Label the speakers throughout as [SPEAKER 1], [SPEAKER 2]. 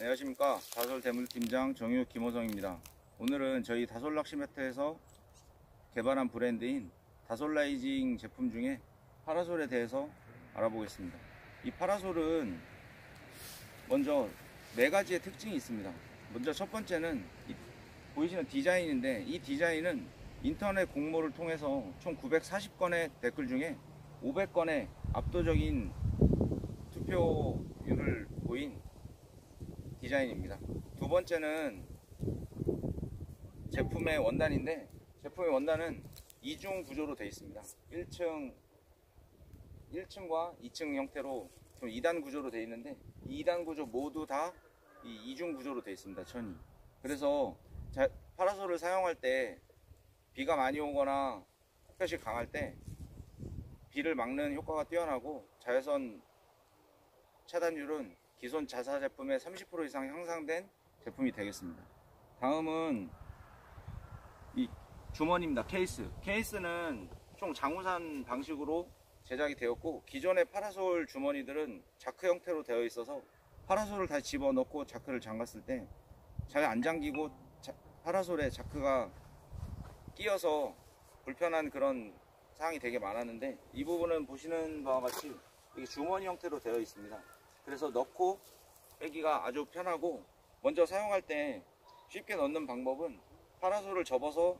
[SPEAKER 1] 안녕하십니까. 다솔 대물팀장 정유 김호성입니다. 오늘은 저희 다솔 낚시매트에서 개발한 브랜드인 다솔라이징 제품 중에 파라솔에 대해서 알아보겠습니다. 이 파라솔은 먼저 네 가지의 특징이 있습니다. 먼저 첫 번째는 이 보이시는 디자인인데 이 디자인은 인터넷 공모를 통해서 총 940건의 댓글 중에 500건의 압도적인 투표율을 보인 디자인입니다. 두 번째는 제품의 원단인데 제품의 원단은 이중 구조로 되어 있습니다. 1층 1층과 2층 형태로 좀 2단 구조로 되어 있는데 이 2단 구조 모두 다 이 이중 구조로 되어 있습니다. 천이. 그래서 자, 파라솔을 사용할 때 비가 많이 오거나 햇볕이 강할 때 비를 막는 효과가 뛰어나고 자외선 차단율은 기존 자사 제품의 30% 이상 향상된 제품이 되겠습니다. 다음은 이 주머니입니다. 케이스. 케이스는 총 장우산 방식으로 제작이 되었고 기존의 파라솔 주머니들은 자크 형태로 되어 있어서 파라솔을 다시 집어넣고 자크를 잠갔을 때 잘 안 잠기고 자- 파라솔에 자크가 끼어서 불편한 그런 사항이 되게 많았는데 이 부분은 보시는 바와 같이 주머니 형태로 되어 있습니다. 그래서 넣고 빼기가 아주 편하고 먼저 사용할 때 쉽게 넣는 방법은 파라솔을 접어서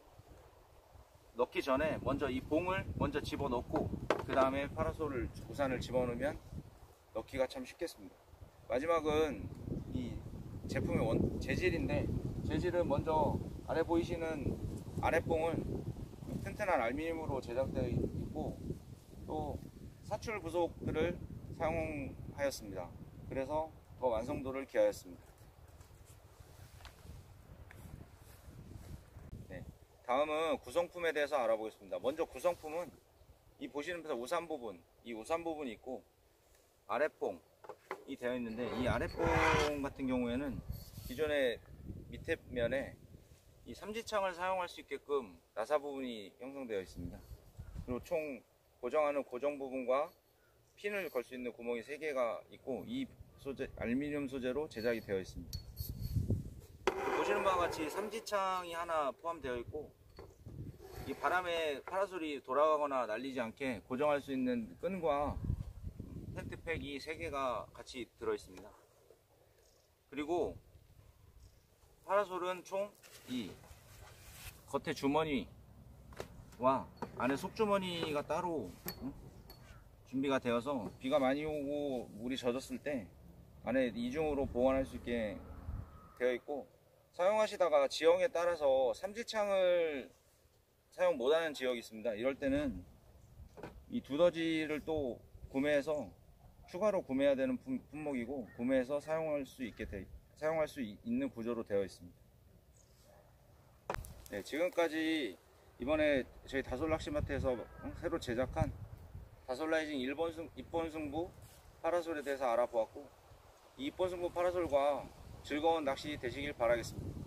[SPEAKER 1] 넣기 전에 먼저 이 봉을 먼저 집어넣고 그 다음에 파라솔을 우산을 집어넣으면 넣기가 참 쉽겠습니다. 마지막은 이 제품의 원, 재질인데 재질은 먼저 아래 보이시는 아랫봉은 튼튼한 알루미늄으로 제작되어 있고 또 사출 부속들을 사용하였습니다. 그래서 더 완성도를 기하였습니다. 네, 다음은 구성품에 대해서 알아보겠습니다. 먼저 구성품은 이 보시는 데서 우산 부분, 이 우산 부분이 있고 아랫봉이 되어 있는데 이 아랫봉 같은 경우에는 기존의 밑에 면에 이 삼지창을 사용할 수 있게끔 나사 부분이 형성되어 있습니다. 그리고 총 고정하는 고정 부분과 핀을 걸 수 있는 구멍이 3개가 있고 이 소재 알루미늄 소재로 제작이 되어 있습니다. 보시는 바와 같이 삼지창이 하나 포함되어 있고 이 바람에 파라솔이 돌아가거나 날리지 않게 고정할 수 있는 끈과 텐트팩이 3개가 같이 들어 있습니다. 그리고 파라솔은 총 이 겉에 주머니와 안에 속주머니가 따로 응? 준비가 되어서 비가 많이 오고 물이 젖었을 때 안에 이중으로 보관할 수 있게 되어 있고 사용하시다가 지형에 따라서 삼지창을 사용 못하는 지역이 있습니다. 이럴 때는 이 두더지를 또 구매해서 추가로 구매해야 되는 품- 품목이고 구매해서 사용할 수 있게 돼 사용할 수 있- 있는 구조로 되어 있습니다. 네, 지금까지 이번에 저희 다솔 낚시마트에서 어, 새로 제작한 다솔라이징 1번 승, 2번 승부 파라솔에 대해서 알아보았고 이 2번 승부 파라솔과 즐거운 낚시 되시길 바라겠습니다.